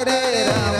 રે રામ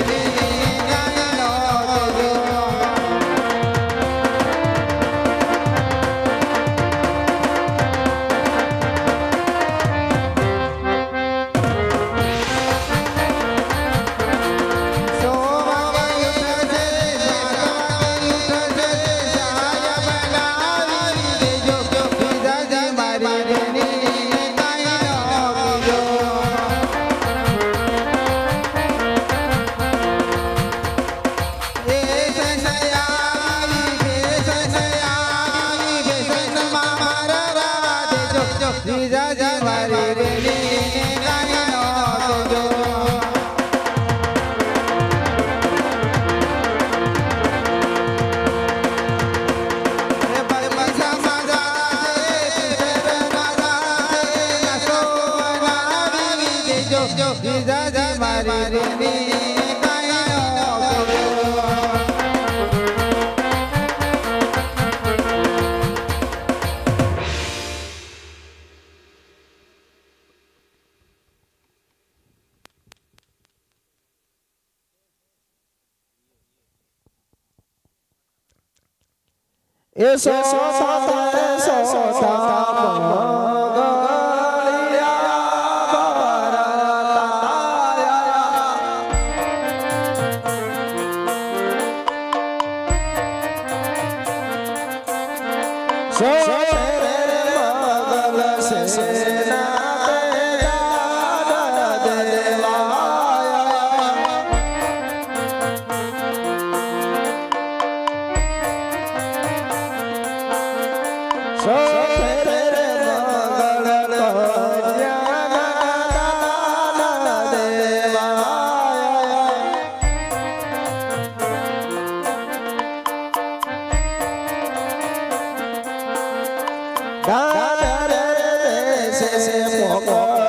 એસો એસો So, so, so. દાદર દેશે મોગો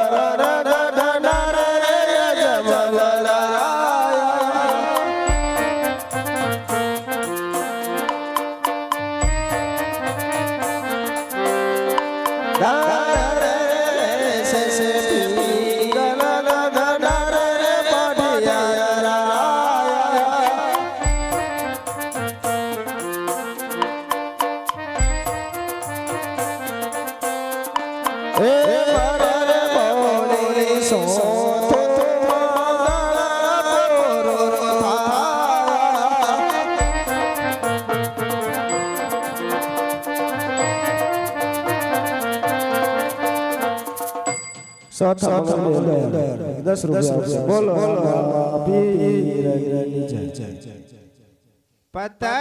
সত सात दस रुपया बोलो अभी पता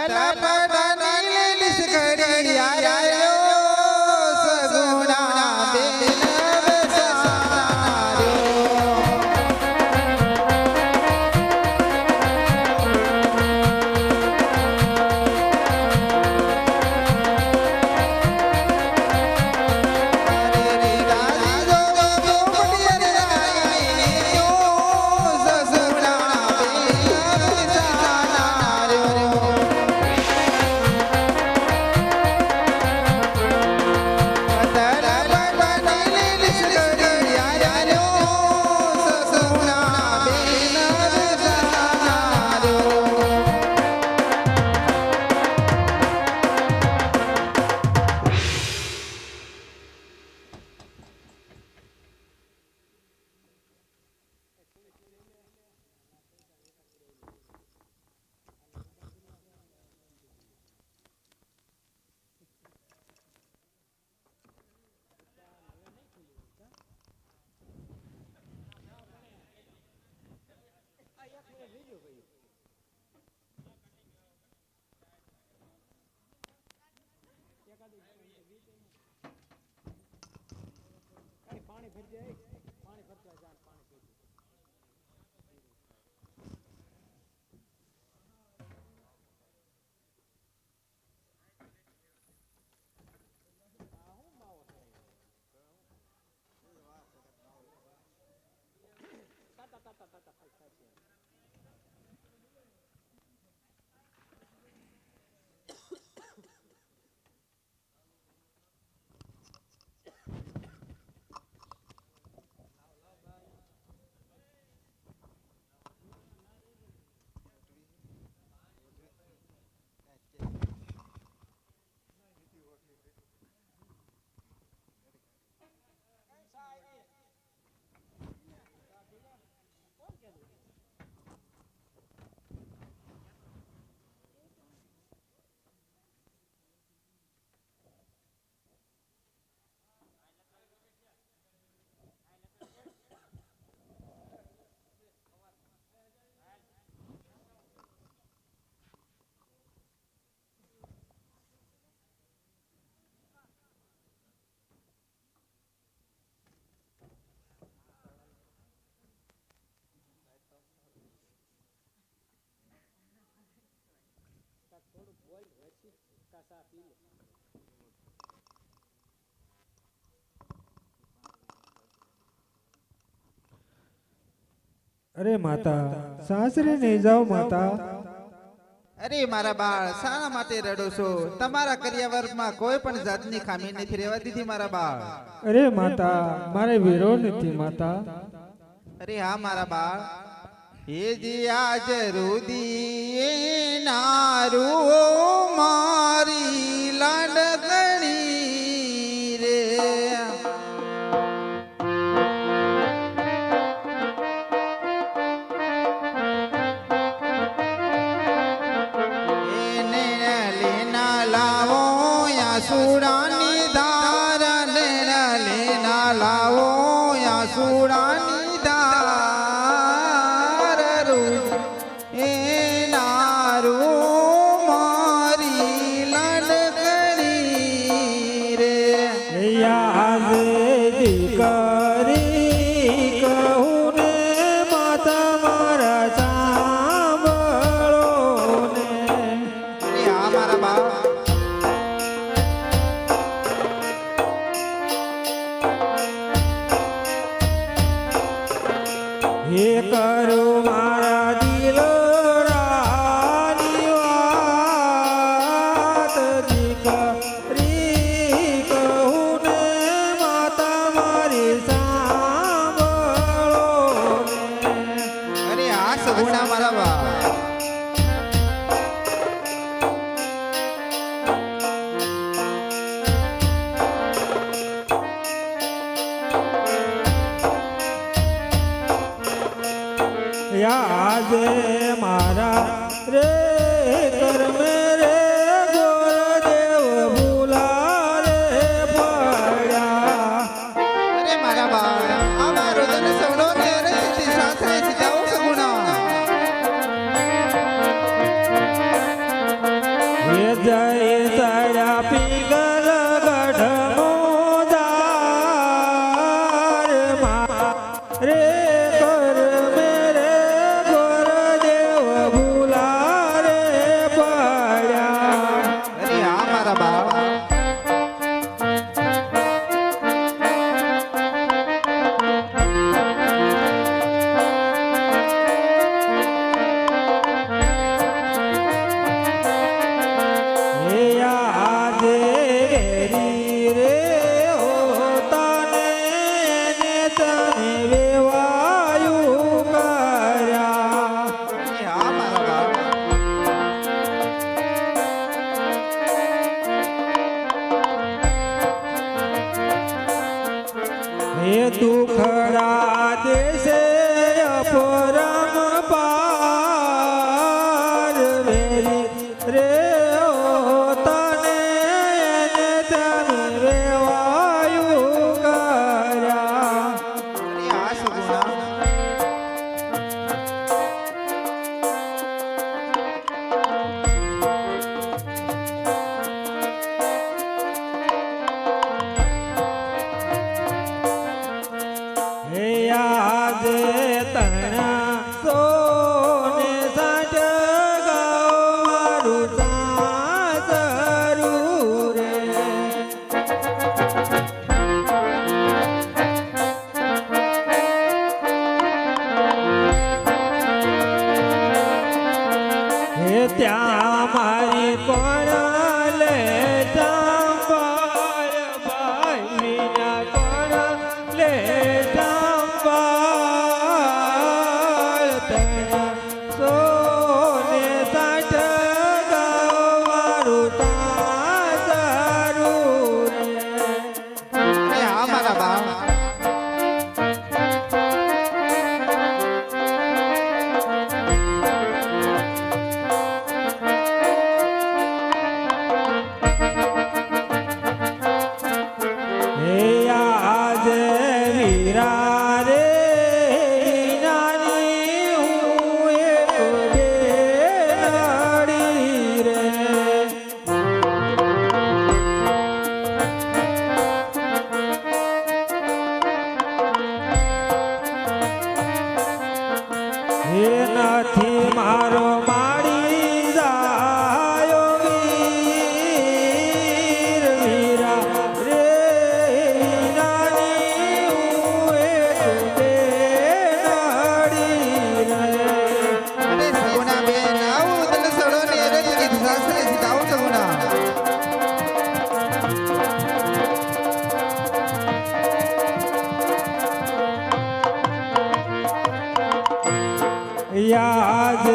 અરે માતા સાસરે નહીં જાઓ માતા. અરે મારા બાળ સારા માટે રડો છો? તમારા કરિયાવરમાં કોઈ પણ જાતની ખામી નથી રહેવા દીધી મારા બાળ. અરે માતા મારે વેરો નથી માતા. અરે હા મારા બાળ. હે જી આજ રુદી નારું મારી সুরা Guna Marama. day. નથી મારો યાદ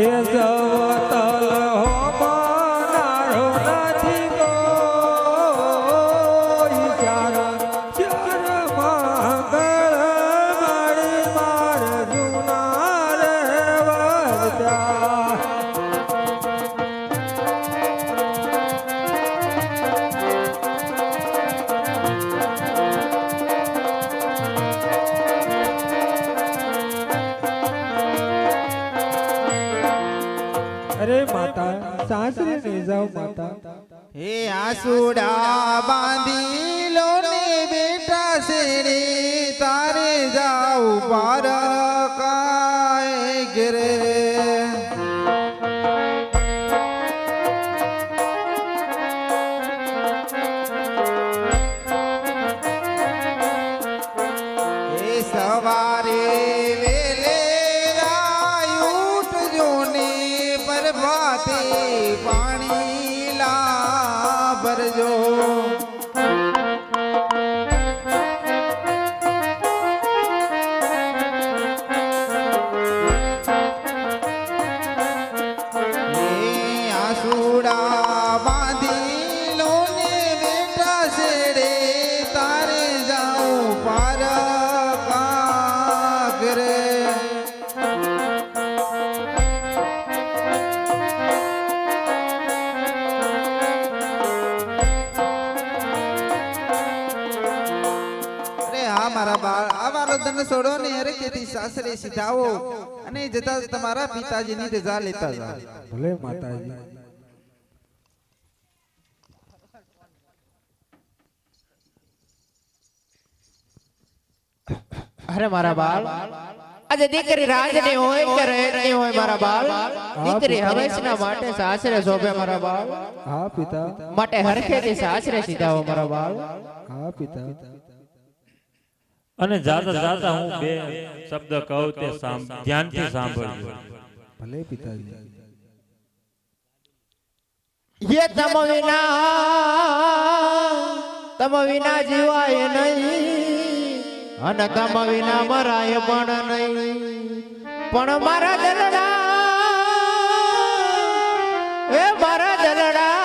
હે જવતલ અરે માતા સાસરે ને જાઓ માતા હે આસુડા બાંધી લો ને બેટા શેરે તારે જાઉ પાર પ્રભાતે પાણી લા ભરજો આ વારો તને છોડો ને અરે તેથી સાસરે સીધાવો અને જતા તમારા પિતાજીની રજા લેતા જાઓ ભલે માતાજી. અરે મારા બાળ આજે દીકરી રાજની હોય કે રહેરની હોય મારા બાળ? દીકરી હંમેશના માટે સાસરે શોભે મારા બાળ? હા પિતા. માટે હરખેથી સાસરે સીધાઓ મારા બાળ? હા પિતા. અને જાતા જાતા હું બે શબ્દ કહું તે ધ્યાનથી સાંભળજો. ભલે પિતાજી. યે તમ વિના તમ વિના જીવાય નહીં. અને તમ વિના મરાય પણ નહીં. પણ મારા દલડા એ મારા દલડા